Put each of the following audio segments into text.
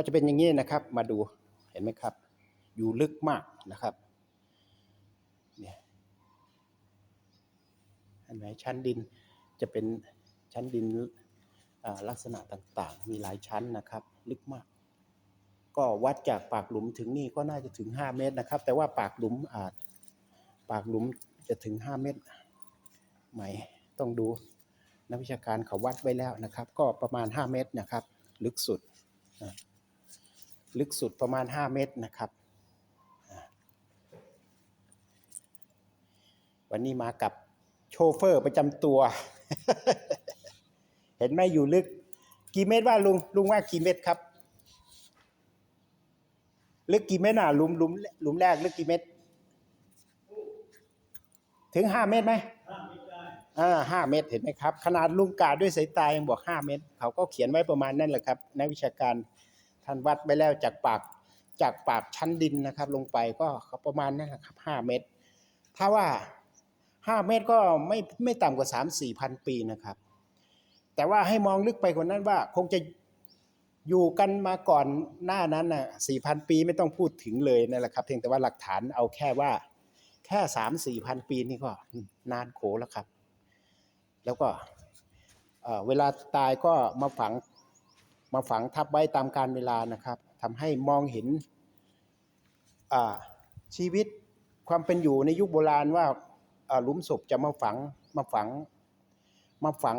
ก็จะเป็นอย่างนี้นะครับ มาดูเห็นไหมครับ อยู่ลึกมากนะครับเนี่ยเห็นไหมชั้นดินจะเป็นชั้นดินลักษณะต่างๆ มีหลายชั้นนะครับ ลึกมาก ก็วัดจากปากหลุมถึงนี่ก็น่าจะถึง 5 เมตรนะครับ แต่ว่าปากหลุมอาจปากหลุมจะถึง 5 เมตรไหมต้องดูนักวิชาการเขาวัดไว้แล้วนะครับ ก็ประมาณ 5 เมตรนะครับ ลึกสุดนะ ลึกสุดประมาณ 5 เมตรนะครับอ่าวันนี้มากับโชเฟอร์ประจำตัว เห็นไหมอยู่ลึก กี่เมตรว่าลุงลุงว่ากี่เมตรครับ ลึกกี่เมตรน่ะหลุมหลุมหลุมแรกลึกกี่เมตร ถึง5เมตรไหมอ่าห้าเมตรเห็นไหมครับ ขนาดลุงกาด้วยสายตายังบอกห้าเมตร เขาก็เขียนไว้ประมาณนั่นแหละครับ นักวิชาการ ท่านวัดไปแล้วจากปากจากปากชั้นดินนะครับ ลงไปก็ประมาณนั่นแหละครับห้าเมตร ถ้าว่าห้าเมตรก็ไม่ไม่ต่ำกว่าสามสี่พันปีนะครับ แต่ว่าให้มองลึกไปกว่านั้นว่าคงจะอยู่กันมาก่อนหน้านั้นน่ะสี่พันปีไม่ต้องพูดถึงเลยนั่นแหละครับ เพียงแต่ว่าหลักฐานเอาแค่ว่าแค่สามสี่พันปีนี่ก็นานโขแล้วครับ แล้วก็เวลาตายก็มาฝัง มาฝังทับไว้ตามการเวลานะครับทำให้มองเห็นชีวิตความเป็นอยู่ในยุคโบราณว่าหลุมศพจะมาฝังมาฝัง มาฝัง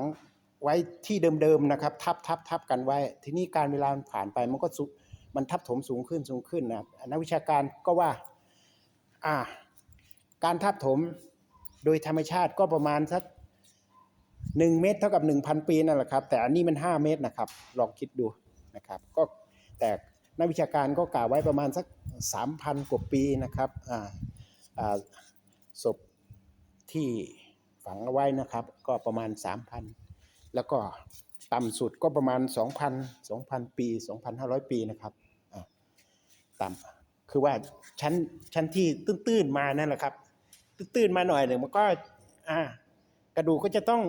ไว้ที่เดิมๆนะครับ ทับทับทับกันไว้ ทีนี้การเวลาผ่านไปมันก็มันทับถมสูงขึ้นสูงขึ้นนะนักวิชาการก็ว่าอ่า การทับถมโดยธรรมชาติก็ประมาณสัก หนึ่งเมตรเท่ากับหนึ่งพันปีนั่นแหละครับ แต่อันนี้มันห้าเมตรนะครับ ลองคิดดูนะครับก็แต่นักวิชาการก็กล่าวไว้ประมาณสักสามพันกว่าปีนะครับอ่าอ่าศพที่ฝังเอาไว้นะครับ ก็ประมาณสามพันแล้วก็ต่ำสุดก็ประมาณสองพันสองพันปีสองพันห้าร้อยปีนะครับอ่าต่ำคือว่าชั้นชั้นที่ตื้นๆมานั่นแหละครับ ตื้นๆมาหน่อยหนึ่งมันก็อ่ากระดูกก็จะต้อง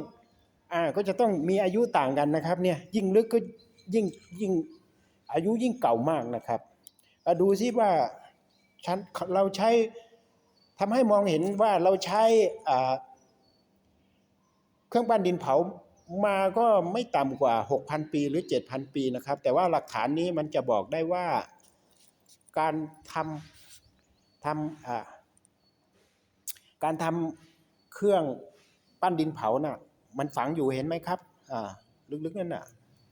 อ่าก็จะต้องมีอายุต่างกันนะครับเนี่ยยิ่งลึกก็ยิ่งยิ่งอายุยิ่งเก่ามากนะครับอะดูซิว่าชั้นเราใช้ทำให้มองเห็นว่าเราใช้อ่าเครื่องปั้นดินเผามาก็ไม่ต่ำกว่า 6,000 ปีหรือ 7,000 ปีนะครับ แต่ว่าหลักฐานนี้มันจะบอกได้ว่าการทำทำการทำเครื่องปั้นดินเผาน่ะ มันฝังอยู่เห็นไหมครับ อ่า ลึกๆนั่นน่ะ